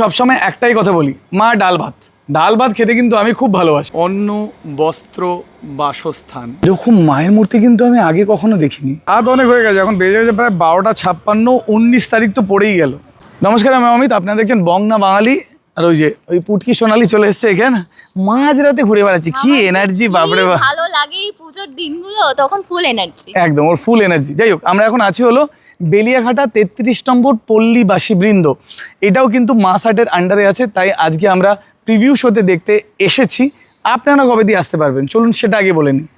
সবসময় একটাই কথা বলি মা ডাল ভাত। ডাল ভাত খেতে কিন্তু আমি খুব ভালোবাসি। অন্ন বস্ত্র বাসস্থান। এরকম মায়ের মূর্তি কিন্তু আমি আগে কখনো দেখিনি। রাত অনেক হয়ে গেছে এখন বেজে গেছে প্রায় বারোটা ছাপ্পান্ন উনিশ তারিখ তো পড়েই গেল। নমস্কার আমি অমিত আপনারা দেখছেন বংনা বাঙালি আর ওই যে ওই পুটকি সোনালি চলে এসছে এখানে। মাঝ রাতে ঘুরে বেড়াচ্ছে কি এনার্জি বাপরে বাপ। ভালো লাগে এই পুজোর দিনগুলো তখন ফুল এনার্জি একদম ওর ফুল এনার্জি যাই হোক আমরা এখন আছি হলো বেলিয়াঘাটা তেত্রিশ নম্বর পল্লীবাসী বৃন্দ। এটাও কিন্তু মাস আর্টের আন্ডারে আছে, তাই আজকে আমরা প্রিভিউ শোতে দেখতে এসেছি। আপনারা কবে দিয়ে আসতে পারবেন? চলুন সেটা আগে বলে নিই।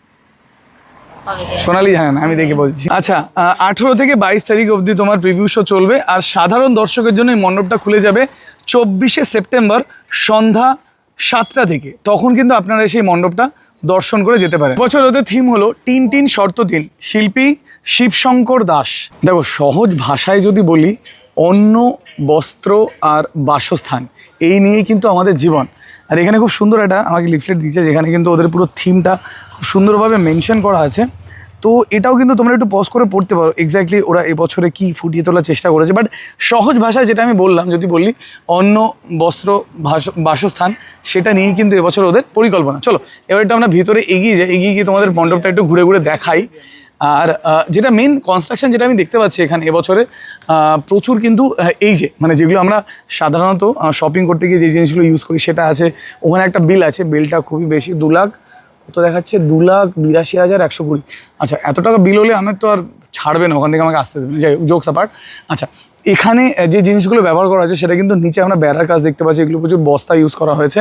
সোনালি জানেন আমি দেখে বলছি। আচ্ছা আঠেরো থেকে বাইশ তারিখ অবধি তোমার প্রিভিউ শো চলবে, আর সাধারণ দর্শকের জন্য এই মণ্ডপটা খুলে যাবে চব্বিশে সেপ্টেম্বর সন্ধ্যা সাতটা থেকে। তখন কিন্তু আপনারা সেই মণ্ডপটা দর্শন করে যেতে পারেন। বছর ওদের থিম হলো টিন টিন শর্ত তিন শিল্পী শিবশঙ্কর দাস। দেখো, সহজ ভাষায় যদি বলি অন্ন বস্ত্র আর বাসস্থান, এই নিয়ে কিন্তু আমাদের জীবন। আর এখানে খুব সুন্দর একটা আমাকে লিফলেট দিয়েছে, যেখানে কিন্তু ওদের পুরো থিমটা খুব সুন্দরভাবে মেনশন করা আছে। তো এটাও কিন্তু তোমরা একটু পজ করে পড়তে পারো এক্স্যাক্টলি ওরা এবছরে কি ফুটিয়ে তোলার চেষ্টা করেছে। বাট সহজ ভাষায় যেটা আমি বললাম, যদি বললি অন্ন বস্ত্র বাসস্থান, সেটা নিয়ে কিন্তু এবছর ওদের পরিকল্পনা। চলো, এবার একটু আমরা ভিতরে এগিয়ে যাই, এগিয়ে গিয়ে তোমাদের মণ্ডপটা একটু ঘুরে ঘুরে দেখাই। আর যেটা মেন কনস্ট্রাকশন যেটা আমি দেখতে পাচ্ছি এখানে এবছরে প্রচুর কিন্তু এই যে মানে যেগুলো আমরা সাধারণত শপিং করতে গিয়ে যে জিনিসগুলো ইউজ করি সেটা আছে। ওখানে একটা বিল আছে বিলটা খুবই বেশি, দু লাখ, তো দেখাচ্ছে দু লাখ বিরাশি হাজার একশো কুড়ি। আচ্ছা এত টাকা বিল হলে আমার তো আর ছাড়বে না, ওখান থেকে আমাকে আসতে দেবে যাই হোক অ্যাপার্ট আচ্ছা এখানে যে জিনিসগুলো ব্যবহার করা হয়েছে, সেটা কিন্তু নিচে আমরা বেড়ার কাজ দেখতে পাচ্ছি, এগুলো প্রচুর বস্তা ইউজ করা হয়েছে।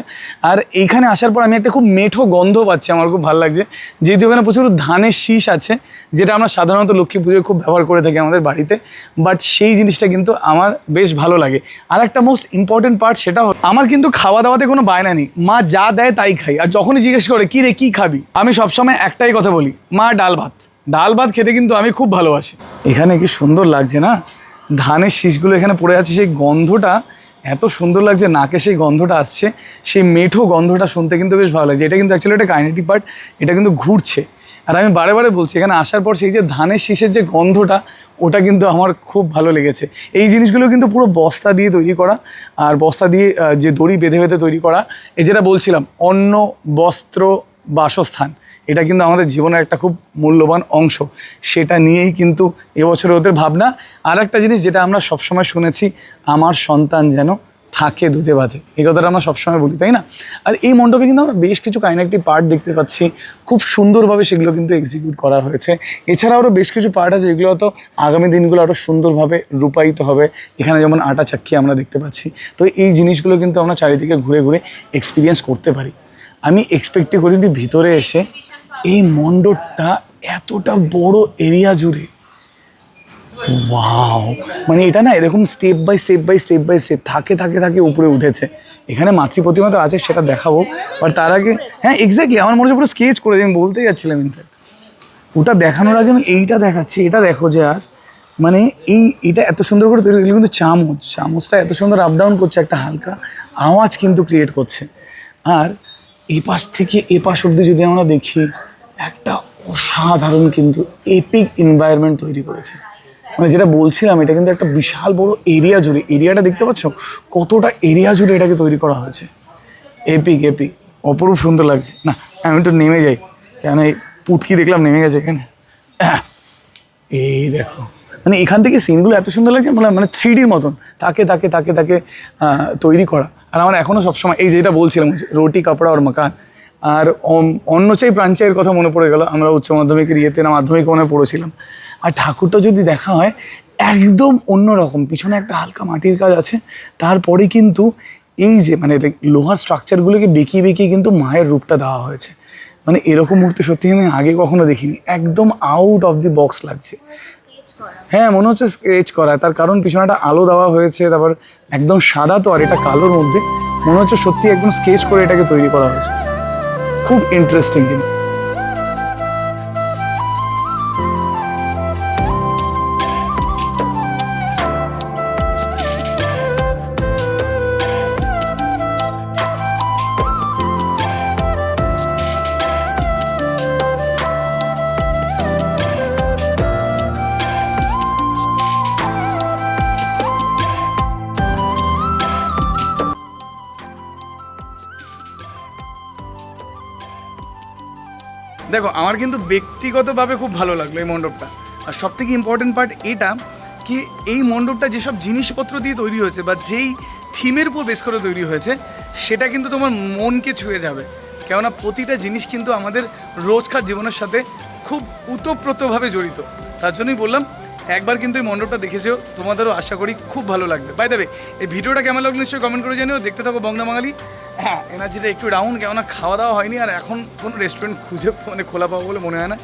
আর এইখানে আসার পর আমি একটা খুব মেঠো গন্ধ পাচ্ছি, আমার খুব ভালো লাগছে। যেহেতু ওখানে প্রচুর ধানের শীষ আছে, যেটা আমরা সাধারণত লক্ষ্মী পুজোয় খুব ব্যবহার করে থাকি আমাদের বাড়িতে। বাট সেই জিনিসটা কিন্তু আমার বেশ ভালো লাগে। আর একটা মোস্ট ইম্পর্টেন্ট পার্ট সেটা হল, আমার কিন্তু খাওয়া দাওয়াতে কোনো বায়না নেই। মা যা দেয় তাই খাই। আর যখনই জিজ্ঞেস করে, কি রে, কী খাবি? আমি সবসময় একটাই কথা বলি, মা, ডাল ভাত। ডাল ভাত খেতে কিন্তু আমি খুব ভালোবাসি। এখানে কি সুন্দর লাগছে না? ধানের শীষগুলো এখানে পড়ে আছে, সেই গন্ধটা এত সুন্দর লাগছে, নাকে সেই গন্ধটা আসছে, সেই মেঠো গন্ধটা শুনতে কিন্তু বেশ ভালো লাগছে। এটা কিন্তু অ্যাকচুয়ালি একটা কাইনেটিক পার্ট এটা কিন্তু ঘুরছে। আর আমি বারে বারে বলছি, এখানে আসার পর সেই যে ধানের শীষের যে গন্ধটা, ওটা কিন্তু আমার খুব ভালো লেগেছে। এই জিনিসগুলো কিন্তু পুরো বস্তা দিয়ে তৈরি করা, আর বস্তা দিয়ে যে দড়ি বেঁধে বেঁধে তৈরি করা, এই যেটা বলছিলাম, অন্ন, বস্ত্র, বাসস্থান। এটা কিন্তু আমাদের জীবনের একটা খুব মূল্যবান অংশ। সেটা নিয়েই কিন্তু এবছরে ওদের ভাবনা। আর একটা জিনিস যেটা আমরা সবসময় শুনেছি, আমার সন্তান যেন থাকে দুধে বাঁধে এই কথাটা আমরা সবসময় বলি, তাই না? আর এই মণ্ডপে কিন্তু আমরা বেশ কিছু কাইনেকটিভ পার্ট দেখতে পাচ্ছি। খুব সুন্দরভাবে সেগুলো কিন্তু এক্সিকিউট করা হয়েছে। এছাড়া আরও বেশ কিছু পার্ট আছে, যেগুলো হয়তো আগামী দিনগুলো আরও সুন্দরভাবে রূপায়িত হবে। এখানে যেমন আটা চাক্কি আমরা দেখতে পাচ্ছি। তো এই জিনিসগুলো কিন্তু আমরা চারিদিকে ঘুরে ঘুরে এক্সপিরিয়েন্স করতে পারি। আমি এক্সপেক্টই করিনি ভিতরে এসে এই মণ্ডপটা এতটা বড় এরিয়া জুড়ে। ওয়াও মানে এটা না এরকম step by step by step by step থাকে থাকে থাকে উপরে উঠেছে। এখানে মাতৃ প্রতিমা তো আছে, সেটা দেখাবো। বাট তার আগে হ্যাঁ এক্স্যাক্টলি আমার মনে হচ্ছে পুরো স্কেচ করে আমি বলতেই যাচ্ছিলাম ওটা দেখানোর আগে আমি এইটা দেখাচ্ছি, এটা দেখো যে আজ মানে এই, এটা এত সুন্দর করে তৈরি কিন্তু চামচ। চামচটা এত সুন্দর আপ ডাউন করছে, একটা হালকা আওয়াজ কিন্তু ক্রিয়েট করছে। আর এ পাশ থেকে এ পাশ অব্দি যদি আমরা দেখি একটা অসাধারণ কিন্তু এপিক এনভায়রনমেন্ট তৈরি করেছে। মানে যেটা বলছিলাম এটা কিন্তু একটা বিশাল বড় এরিয়া জুড়ে এরিয়াটা দেখতে পাচ্ছ? কতটা এরিয়া জুড়ে এটাকে তৈরি করা হয়েছে। এপিক এপিক অপরূপ সুন্দর লাগছে। না আমি একটু নেমে যাই। কেন এই পুটকি দেখলাম নেমে গেছে এখানে? আহ, এই দেখো। মানে এখান থেকে সিনগুলো এত সুন্দর লাগছে মানে মানে থ্রি ডির মতন। তাকে তাকে তাকে তাকে তৈরি করা। আর আমার এখনও সবসময় এই যেটা বলছিলাম রুটি, কাপড়া ওর মাকান, আর অন্য চাই প্রাঞ্চায়ের কথা মনে পড়ে গেল, আমরা উচ্চ মাধ্যমিকের ইয়েতে না মাধ্যমিক মনে পড়েছিলাম। আর ঠাকুরটা যদি দেখা হয়, একদম অন্যরকম, পিছনে একটা হালকা মাটির কাজ আছে, তারপরে কিন্তু এই যে মানে লোহার স্ট্রাকচারগুলোকে বেঁকিয়ে বেঁকিয়ে কিন্তু মায়ের রূপটা দেওয়া হয়েছে। মানে এরকম মূর্তি সত্যি আমি আগে কখনো দেখিনি, একদম আউট অফ দি বক্স লাগছে। হ্যাঁ মনে হচ্ছে স্কেচ করা। তার কারণ পিছনে একটা আলো দেওয়া হয়েছে, তারপর একদম সাদা তো, আর এটা কালোর মধ্যে। মনে হচ্ছে সত্যি একদম স্কেচ করে এটাকে তৈরি করা হয়েছে। খুব ইন্টারেস্টিং কিন্তু। দেখো, আমার কিন্তু ব্যক্তিগতভাবে খুব ভালো লাগল এই মণ্ডপটা। আর সব থেকে ইম্পর্টেন্ট পার্ট এটা কি এই মণ্ডপটা যেসব জিনিসপত্র দিয়ে তৈরি হয়েছে বা যেই থিমের উপর বেস করে তৈরি হয়েছে, সেটা কিন্তু তোমার মনকে ছুঁয়ে যাবে। কেননা প্রতিটা জিনিস কিন্তু আমাদের রোজকার জীবনের সাথে খুব উতপ্রোতভাবে জড়িত। তার জন্যই বললাম একবার কিন্তু এই মণ্ডপটা দেখেছ, তোমাদেরও আশা করি খুব ভালো লাগবে। বাই দেবে এই ভিডিওটা কেমন লাগল নিশ্চয়ই কমেন্ট করে জানিও, দেখতে থাকো বঙ্গনা বাঙালি হ্যাঁ এনার্জিটা একটু ডাউন কেননা খাওয়া দাওয়া হয়নি, আর এখন কোনো রেস্টুরেন্ট খুঁজে মানে খোলা পাবো বলে মনে হয় না।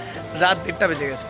রাত দেড়টা বেজে গেছে।